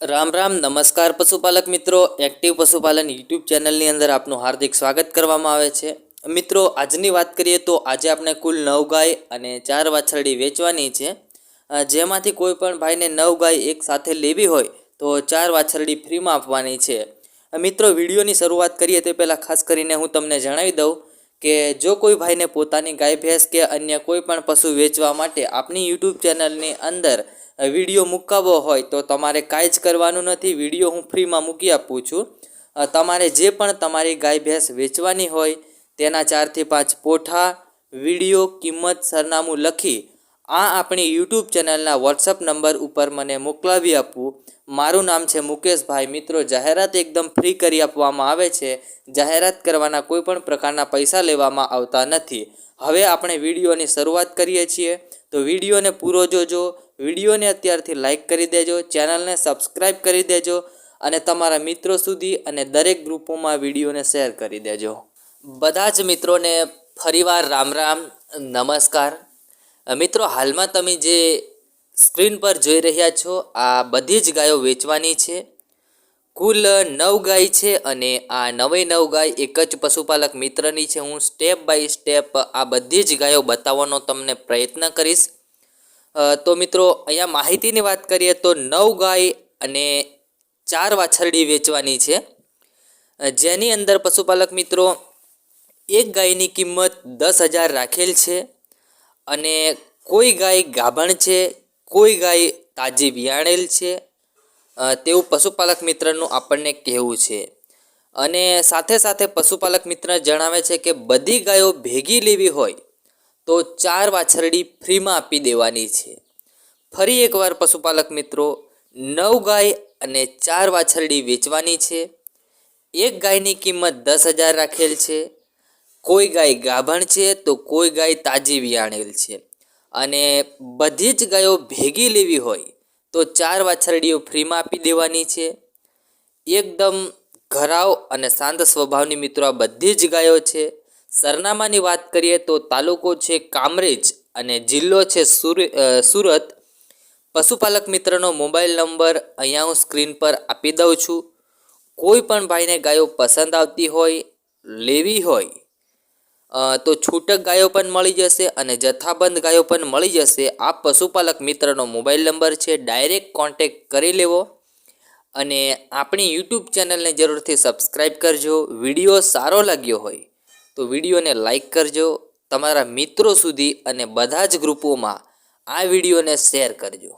રામ રામ, નમસ્કાર પશુપાલક મિત્રો. એક્ટિવ પશુપાલન યુટ્યુબ ચેનલની અંદર આપનું હાર્દિક સ્વાગત કરવામાં આવે છે. મિત્રો, આજની વાત કરીએ તો આજે આપણે કુલ નવ ગાય અને ચાર વાછરડી વેચવાની છે. જેમાંથી કોઈ પણ ભાઈને નવ ગાય એક સાથે લેવી હોય તો ચાર વાછરડી ફ્રીમાં આપવાની છે. મિત્રો, વિડીયોની શરૂઆત કરીએ તે પહેલાં ખાસ કરીને હું તમને જણાવી દઉં કે જો કોઈ ભાઈને પોતાની ગાય ભેંસ કે અન્ય કોઈ પણ પશુ વેચવા માટે આપની યુટ્યુબ ચેનલની અંદર વીડિયો મૂકાવવો હોય તો તમારે કાંઈ જ કરવાનું નથી. વીડિયો હું ફ્રીમાં મૂકી આપું છું. તમારે જે પણ તમારી ગાય ભેંસ વેચવાની હોય તેના ચારથી પાંચ પોઠા, વીડિયો, કિંમત, સરનામું લખી આ આપણી યુટ્યુબ ચેનલના વોટ્સઅપ નંબર ઉપર મને મોકલાવી આપવું. મારું નામ છે મુકેશભાઈ મિત્રો. જાહેરાત એકદમ ફ્રી કરી આપવામાં આવે છે. જાહેરાત કરવાના કોઈ પણ પ્રકારના પૈસા લેવામાં આવતા નથી. હવે આપણે વિડીયોની શરૂઆત કરીએ છીએ. તો વિડીયોને પૂરો જોજો. વિડીયોને અત્યારથી લાઇક કરી દેજો, ચેનલને સબસ્ક્રાઈબ કરી દેજો અને તમારા મિત્રો સુધી અને દરેક ગ્રુપોમાં વિડીયોને શેર કરી દેજો. બધા જ મિત્રોને ફરીવાર રામ રામ, નમસ્કાર. મિત્રો, હાલમાં તમે જે સ્ક્રીન પર જોઈ રહ્યા છો, આ બધી જ ગાયો વેચવાની છે. કુલ નવ ગાય છે અને આ નવે નવ ગાય એક જ પશુપાલક મિત્રની છે. હું સ્ટેપ બાય સ્ટેપ આ બધી જ ગાયો બતાવવાનો તમને પ્રયત્ન કરીશ. તો મિત્રો, અહીંયા માહિતીની વાત કરીએ તો નવ ગાય અને ચાર વાછરડી વેચવાની છે. જેની અંદર પશુપાલક મિત્રો, એક ગાયની કિંમત દસ હજાર રાખેલ છે અને કોઈ ગાય ગાભણ છે, કોઈ ગાય તાજી વિયાણેલ છે તેવું પશુપાલક મિત્રનું આપણને કહેવું છે. અને સાથે સાથે પશુપાલક મિત્ર જણાવે છે કે બધી ગાયો ભેગી લેવી હોય તો ચાર વાછરડી ફ્રીમાં આપી દેવાની છે. ફરી એકવાર પશુપાલક મિત્રો, નવ ગાય અને ચાર વાછરડી વેચવાની છે. એક ગાયની કિંમત દસ હજાર રાખેલ છે. કોઈ ગાય ગાભણ છે તો કોઈ ગાય તાજી વિયાણેલ છે. અને બધી જ ગાયો ભેગી લેવી હોય તો ચાર વાછરડીઓ ફ્રીમાં આપી દેવાની છે. એકદમ ઘરાવ અને શાંત સ્વભાવની મિત્રો આ બધી જ ગાયો છે. સરનામાની વાત કરીએ તો તાલુકો છે કામરેજ અને જિલ્લો છે સુર સુરત. પશુપાલક મિત્રનો મોબાઈલ નંબર અહીંયા હું સ્ક્રીન પર આપી દઉં છું. કોઈ પણ ભાઈને ગાયો પસંદ આવતી હોય, લેવી હોય તો છૂટક ગાયો પણ મળી જશે અને જથ્થાબંધ ગાયો પણ મળી જશે. આ પશુપાલક મિત્રનો મોબાઈલ નંબર છે, ડાયરેક્ટ કોન્ટેક કરી લેવો અને આપણી યુટ્યુબ ચેનલને જરૂરથી સબસ્ક્રાઈબ કરજો. વીડિયો સારો લાગ્યો હોય તો વિડીયોને લાઇક કરજો, તમારા મિત્રો સુધી અને બધા જ ગ્રુપોમાં આ વિડીયોને શેર કરજો.